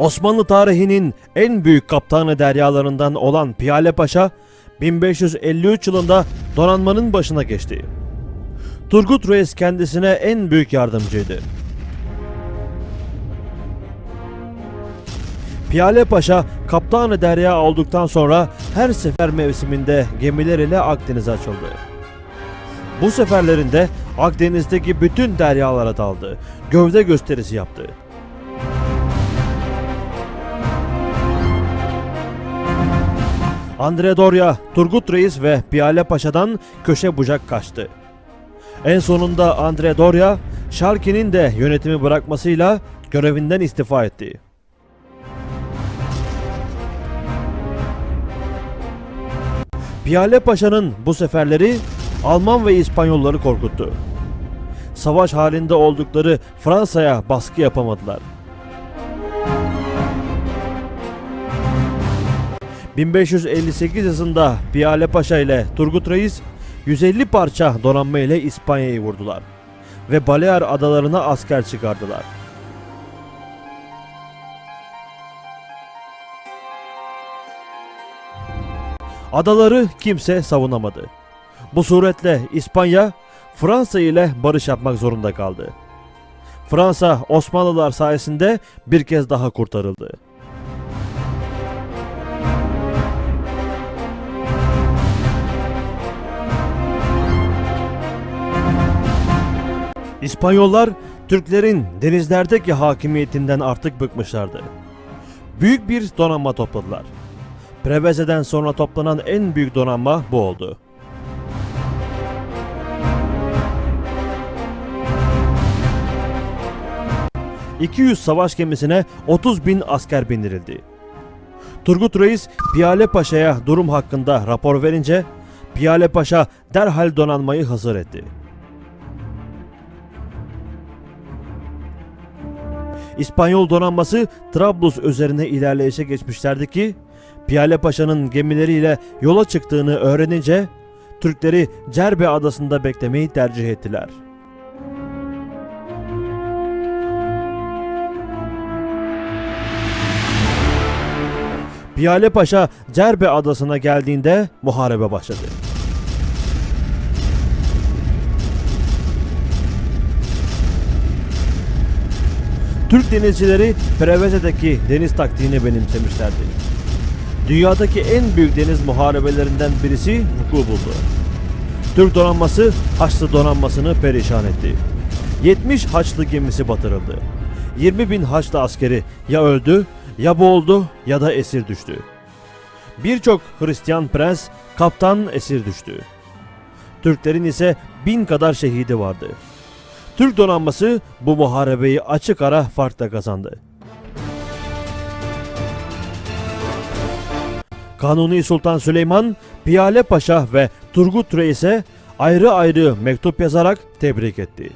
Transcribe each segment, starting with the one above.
Osmanlı tarihinin en büyük kaptanı deryalarından olan Piyale Paşa 1553 yılında donanmanın başına geçti. Turgut Reis kendisine en büyük yardımcıydı. Piyale Paşa kaptanı derya olduktan sonra her sefer mevsiminde gemiler ile Akdeniz'e açıldı. Bu seferlerinde Akdeniz'deki bütün deryalara daldı, gövde gösterisi yaptı. Andre Dorya, Turgut Reis ve Piyale Paşa'dan köşe bucak kaçtı. En sonunda Andre Dorya, Şarki'nin de yönetimi bırakmasıyla görevinden istifa etti. Piyale Paşa'nın bu seferleri Alman ve İspanyolları korkuttu. Savaş halinde oldukları Fransa'ya baskı yapamadılar. 1558 yılında Piyale Paşa ile Turgut Reis 150 parça donanma ile İspanya'yı vurdular ve Balear adalarına asker çıkardılar. Adaları kimse savunamadı. Bu suretle İspanya Fransa ile barış yapmak zorunda kaldı. Fransa Osmanlılar sayesinde bir kez daha kurtarıldı. İspanyollar Türklerin denizlerdeki hakimiyetinden artık bıkmışlardı. Büyük bir donanma topladılar. Preveze'den sonra toplanan en büyük donanma bu oldu. ...200 savaş gemisine 30 bin asker bindirildi. Turgut Reis Piyale Paşa'ya durum hakkında rapor verince... ...Piyale Paşa derhal donanmayı hazır etti. İspanyol donanması Trablus üzerine ilerleyişe geçmişlerdi ki Piyale Paşa'nın gemileriyle yola çıktığını öğrenince Türkleri Cerbe adasında beklemeyi tercih ettiler. Piyale Paşa Cerbe adasına geldiğinde muharebe başladı. Türk denizcileri Preveze'deki deniz taktiğini benimsemişlerdi. Dünyadaki en büyük deniz muharebelerinden birisi vuku buldu. Türk donanması Haçlı donanmasını perişan etti. 70 Haçlı gemisi batırıldı. 20 bin Haçlı askeri ya öldü, ya boğuldu ya da esir düştü. Birçok Hristiyan prens kaptan esir düştü. Türklerin ise bin kadar şehidi vardı. Türk donanması bu muharebeyi açık ara farkla kazandı. Kanuni Sultan Süleyman, Piyale Paşa ve Turgut Reis'e ayrı ayrı mektup yazarak tebrik etti.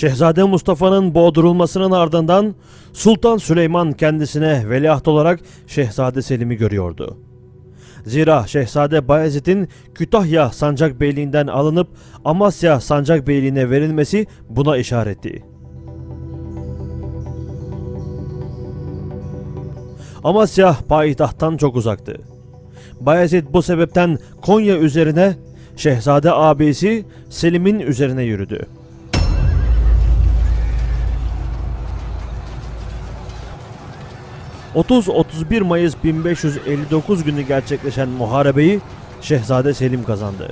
Şehzade Mustafa'nın boğdurulmasının ardından Sultan Süleyman kendisine veliaht olarak Şehzade Selim'i görüyordu. Zira Şehzade Bayezid'in Kütahya Sancak Beyliğinden alınıp Amasya Sancak Beyliğine verilmesi buna işaretti. Amasya payitahttan çok uzaktı. Bayezid bu sebepten Konya üzerine Şehzade abisi Selim'in üzerine yürüdü. ...30-31 Mayıs 1559 günü gerçekleşen muharebeyi Şehzade Selim kazandı.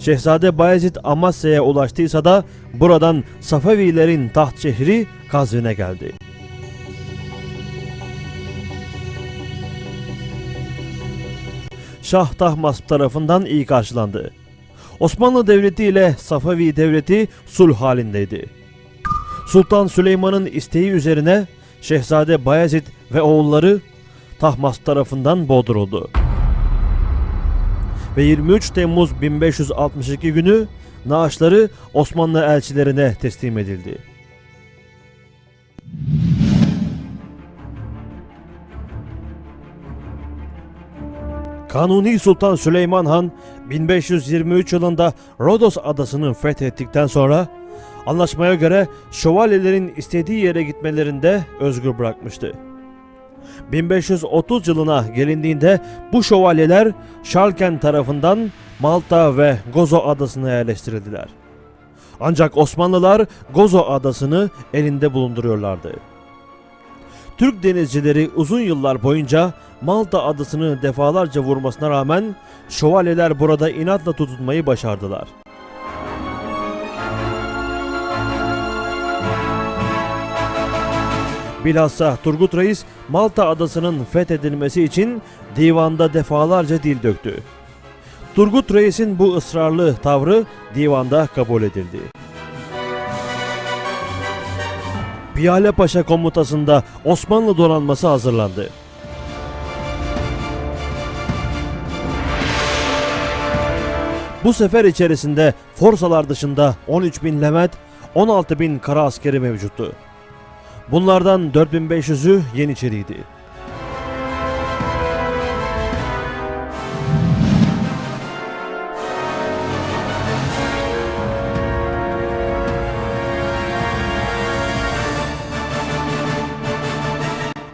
Şehzade Bayezid Amasya'ya ulaştıysa da buradan Safevilerin taht şehri Kazvin'e geldi. Şah Tahmasp tarafından iyi karşılandı. Osmanlı Devleti ile Safavi Devleti sulh halindeydi. Sultan Süleyman'ın isteği üzerine Şehzade Bayezid ve oğulları Tahmasp tarafından boğduruldu. Ve 23 Temmuz 1562 günü naaşları Osmanlı elçilerine teslim edildi. Kanuni Sultan Süleyman Han 1523 yılında Rodos adasını fethettikten sonra anlaşmaya göre şövalyelerin istediği yere gitmelerinde özgür bırakmıştı. 1530 yılına gelindiğinde bu şövalyeler Şalken tarafından Malta ve Gozo adasına yerleştirildiler. Ancak Osmanlılar Gozo adasını elinde bulunduruyorlardı. Türk denizcileri uzun yıllar boyunca Malta adasını defalarca vurmasına rağmen şövalyeler burada inatla tutunmayı başardılar. Bilhassa Turgut Reis Malta adasının fethedilmesi için divanda defalarca dil döktü. Turgut Reis'in bu ısrarlı tavrı divanda kabul edildi. Piyale Paşa komutasında Osmanlı donanması hazırlandı. Bu sefer içerisinde forsalar dışında 13 bin lemet, 16 bin kara askeri mevcuttu. Bunlardan 4500'ü Yeniçeriydi.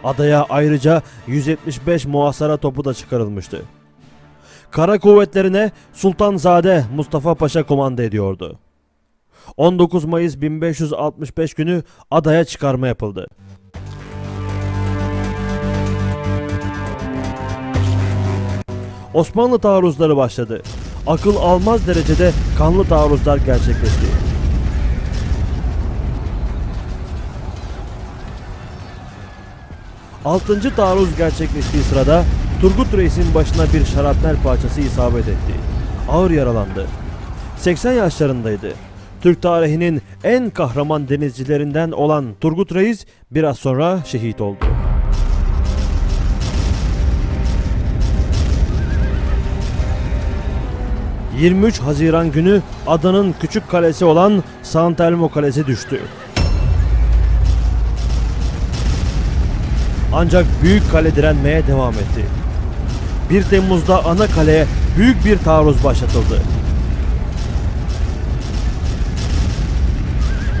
Adaya ayrıca 175 muhasara topu da çıkarılmıştı. Kara kuvvetlerine Sultanzade Mustafa Paşa komanda ediyordu. 19 Mayıs 1565 günü adaya çıkarma yapıldı. Osmanlı taarruzları başladı. Akıl almaz derecede kanlı taarruzlar gerçekleşti. Altıncı taarruz gerçekleştiği sırada Turgut Reis'in başına bir şarapnel parçası isabet etti. Ağır yaralandı. 80 yaşlarındaydı. Türk tarihinin en kahraman denizcilerinden olan Turgut Reis biraz sonra şehit oldu. ...23 Haziran günü adanın küçük kalesi olan Sant Elmo Kalesi düştü. Ancak büyük kale direnmeye devam etti. 1 Temmuz'da ana kaleye büyük bir taarruz başlatıldı.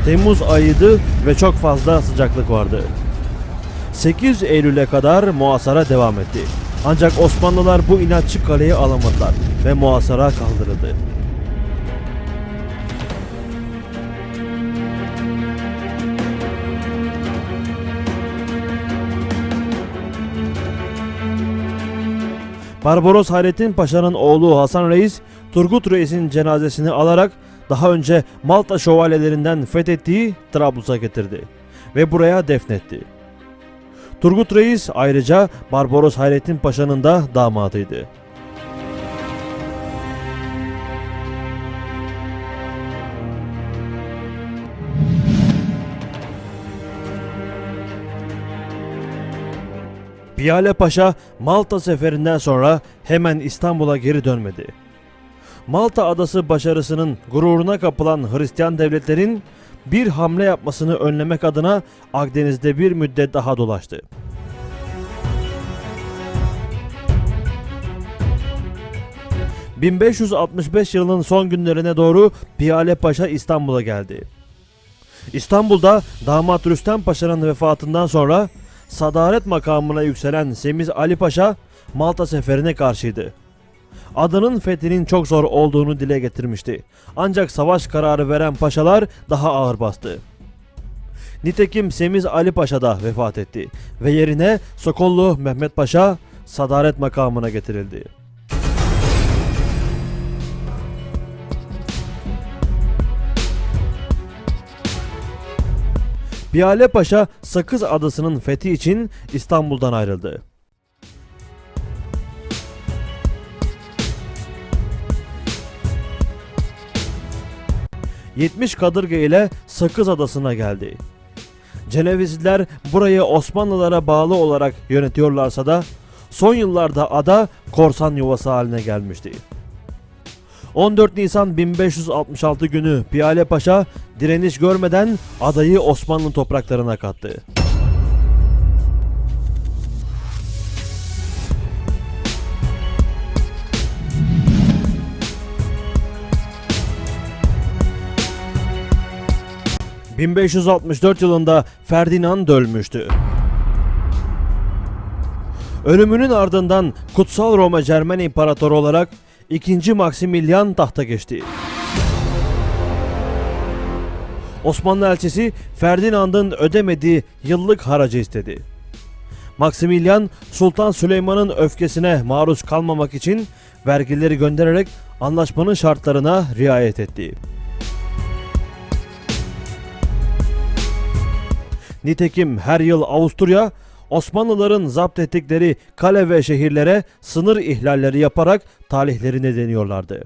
Temmuz ayıydı ve çok fazla sıcaklık vardı. 8 Eylül'e kadar muhasara devam etti. Ancak Osmanlılar bu inatçı kaleyi alamadılar ve muhasara kaldırıldı. Barbaros Hayrettin Paşa'nın oğlu Hasan Reis, Turgut Reis'in cenazesini alarak daha önce Malta şövalyelerinden fethettiği Trablus'a getirdi ve buraya defnetti. Turgut Reis ayrıca Barbaros Hayrettin Paşa'nın da damadıydı. Piyale Paşa Malta seferinden sonra hemen İstanbul'a geri dönmedi. Malta adası başarısının gururuna kapılan Hristiyan devletlerin bir hamle yapmasını önlemek adına Akdeniz'de bir müddet daha dolaştı. ...1565 yılının son günlerine doğru Piyale Paşa İstanbul'a geldi. İstanbul'da damat Rüstem Paşa'nın vefatından sonra sadaret makamına yükselen Semiz Ali Paşa Malta seferine karşıydı. Adanın fethinin çok zor olduğunu dile getirmişti. Ancak savaş kararı veren paşalar daha ağır bastı. Nitekim Semiz Ali Paşa da vefat etti ve yerine Sokollu Mehmet Paşa sadaret makamına getirildi. Piyale Paşa Sakız Adası'nın fethi için İstanbul'dan ayrıldı. ...70 kadırga ile Sakız Adası'na geldi. Cenevizliler burayı Osmanlılara bağlı olarak yönetiyorlarsa da... ...son yıllarda ada korsan yuvası haline gelmişti. 14 Nisan 1566 günü Piyale Paşa direniş görmeden adayı Osmanlı topraklarına kattı. 1564 yılında Ferdinand ölmüştü. Ölümünün ardından Kutsal Roma Cermen İmparatoru olarak 2. Maximilian tahta geçti. Osmanlı elçisi Ferdinand'ın ödemediği yıllık haracı istedi. Maximilian Sultan Süleyman'ın öfkesine maruz kalmamak için vergileri göndererek anlaşmanın şartlarına riayet etti. Nitekim her yıl Avusturya Osmanlıların zapt ettikleri kale ve şehirlere sınır ihlalleri yaparak talihlerini deniyorlardı.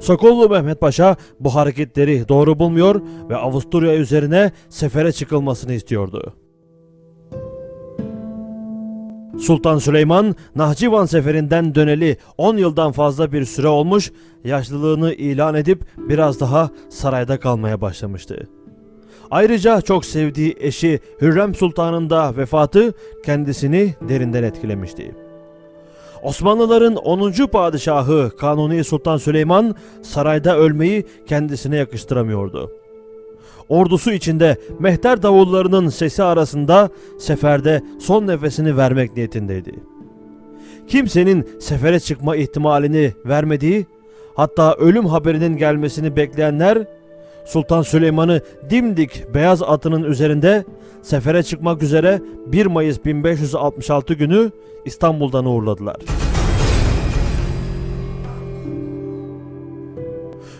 Sokollu Mehmet Paşa bu hareketleri doğru bulmuyor ve Avusturya üzerine sefere çıkılmasını istiyordu. Sultan Süleyman Nahçıvan seferinden döneli 10 yıldan fazla bir süre olmuş, yaşlılığını ilan edip biraz daha sarayda kalmaya başlamıştı. Ayrıca çok sevdiği eşi Hürrem Sultan'ın da vefatı kendisini derinden etkilemişti. Osmanlıların 10. padişahı Kanuni Sultan Süleyman sarayda ölmeyi kendisine yakıştıramıyordu. Ordusu içinde mehter davullarının sesi arasında seferde son nefesini vermek niyetindeydi. Kimsenin sefere çıkma ihtimalini vermediği, hatta ölüm haberinin gelmesini bekleyenler Sultan Süleyman'ı dimdik beyaz atının üzerinde sefere çıkmak üzere 1 Mayıs 1566 günü İstanbul'dan uğurladılar.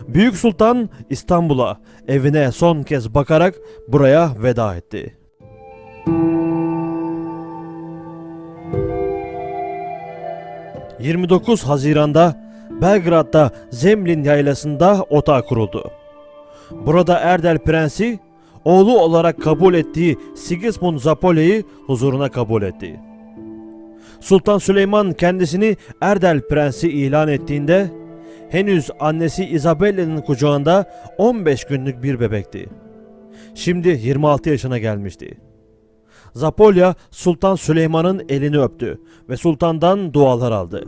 Büyük Sultan İstanbul'a evine son kez bakarak buraya veda etti. ...29 Haziran'da Belgrad'da Zemlin yaylasında otağı kuruldu. Burada Erdel Prensi oğlu olarak kabul ettiği Sigismund Zapolya'yı huzuruna kabul etti. Sultan Süleyman kendisini Erdel Prensi ilan ettiğinde henüz annesi Isabella'nın kucağında 15 günlük bir bebekti. Şimdi 26 yaşına gelmişti. Zapolya Sultan Süleyman'ın elini öptü ve sultandan dualar aldı.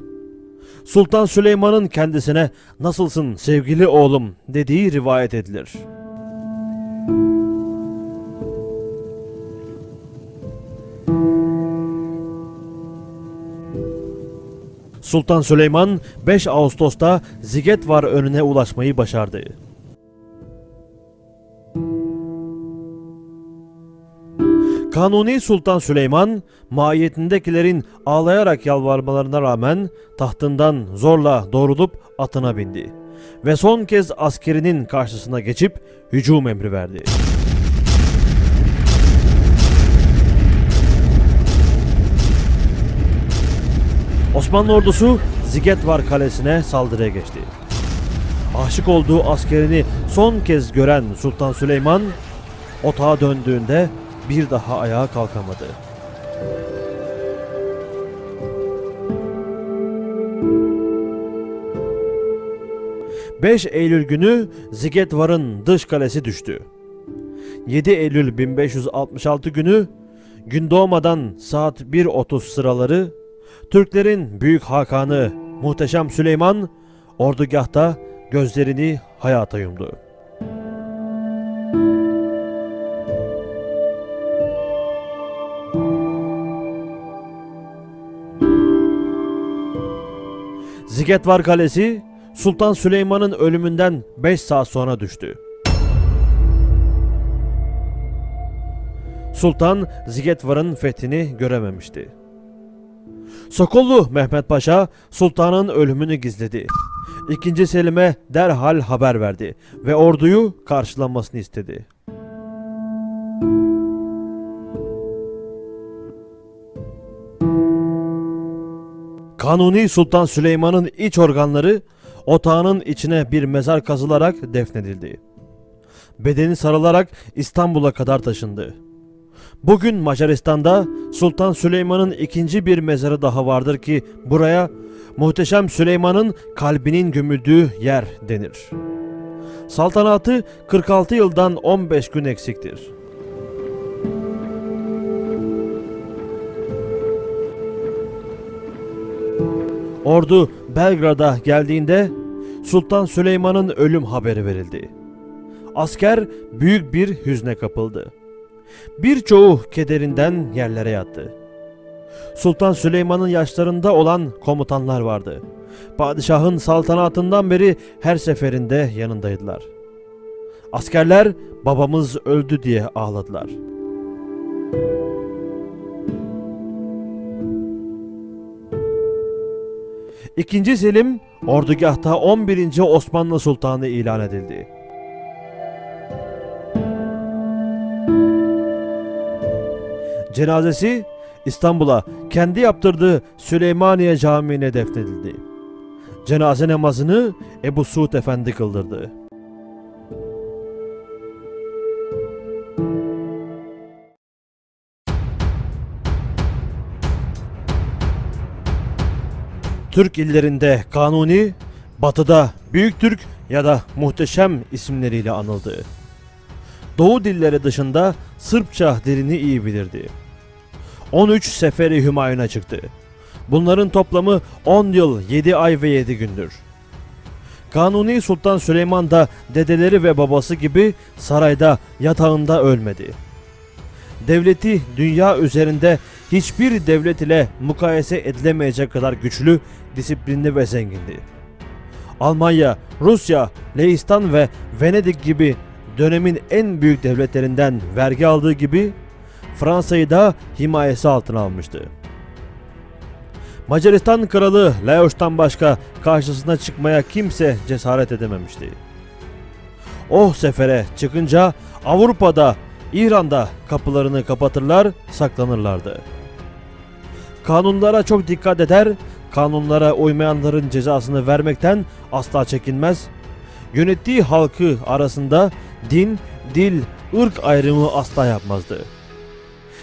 Sultan Süleyman'ın kendisine nasılsın sevgili oğlum dediği rivayet edilir. Sultan Süleyman 5 Ağustos'ta Zigetvar önüne ulaşmayı başardı. Kanuni Sultan Süleyman, mahiyetindekilerin ağlayarak yalvarmalarına rağmen tahtından zorla doğrulup atına bindi ve son kez askerinin karşısına geçip hücum emri verdi. Osmanlı ordusu Zigetvar kalesine saldırıya geçti. Aşık olduğu askerini son kez gören Sultan Süleyman otağa döndüğünde bir daha ayağa kalkamadı. ...5 Eylül günü Zigetvar'ın dış kalesi düştü. 7 Eylül 1566 günü... ...gün doğmadan saat 1.30 sıraları... ...Türklerin Büyük Hakanı Muhteşem Süleyman... ...ordugahta gözlerini hayata yumdu. Zigetvar Kalesi Sultan Süleyman'ın ölümünden 5 saat sonra düştü. Sultan Zigetvar'ın fethini görememişti. Sokollu Mehmet Paşa sultanın ölümünü gizledi. İkinci Selim'e derhal haber verdi ve orduyu karşılamasını istedi. Kanuni Sultan Süleyman'ın iç organları otağının içine bir mezar kazılarak defnedildi. Bedeni sarılarak İstanbul'a kadar taşındı. Bugün Macaristan'da Sultan Süleyman'ın ikinci bir mezarı daha vardır ki buraya Muhteşem Süleyman'ın kalbinin gömüldüğü yer denir. Saltanatı 46 yıldan 15 gün eksiktir. Ordu Belgrad'a geldiğinde Sultan Süleyman'ın ölüm haberi verildi. asker büyük bir hüzne kapıldı. Birçoğu kederinden yerlere yattı. Sultan Süleyman'ın yaşlarında olan komutanlar vardı. Padişahın saltanatından beri her seferinde yanındaydılar. Askerler babamız öldü diye ağladılar. İkinci Selim ordugahta 11. Osmanlı Sultanı ilan edildi. Cenazesi İstanbul'a kendi yaptırdığı Süleymaniye Camii'ne defnedildi. Cenaze namazını Ebu Suud Efendi kıldırdı. Türk illerinde Kanuni, batıda Büyük Türk ya da Muhteşem isimleriyle anıldı. Doğu dilleri dışında Sırpça dilini iyi bilirdi. 13 seferi Hümayun'a çıktı. Bunların toplamı 10 yıl, 7 ay ve 7 gündür. Kanuni Sultan Süleyman da dedeleri ve babası gibi sarayda yatağında ölmedi. Devleti dünya üzerinde hiçbir devlet ile mukayese edilemeyecek kadar güçlü, disiplinli ve zengindi. Almanya, Rusya, Leistan ve Venedik gibi dönemin en büyük devletlerinden vergi aldığı gibi Fransa'yı da himayesi altına almıştı. Macaristan kralı Leos'tan başka karşısına çıkmaya kimse cesaret edememişti. O sefere çıkınca Avrupa'da, İran'da kapılarını kapatırlar, saklanırlardı. Kanunlara çok dikkat eder, kanunlara uymayanların cezasını vermekten asla çekinmez, yönettiği halkı arasında din, dil, ırk ayrımı asla yapmazdı.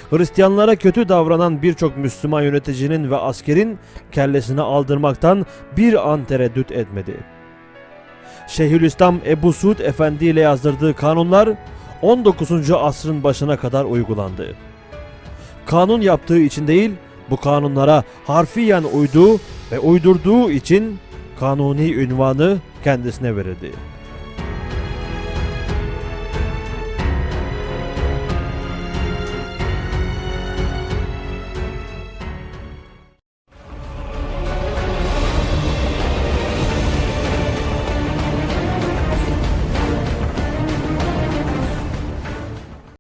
Hristiyanlara kötü davranan birçok Müslüman yöneticinin ve askerin kellesini aldırmaktan bir an tereddüt etmedi. Şeyhülislam Ebu Suud Efendi ile yazdırdığı kanunlar 19. asrın başına kadar uygulandı. Kanun yaptığı için değil, bu kanunlara harfiyen uyduğu ve uydurduğu için kanuni ünvanı kendisine verildi.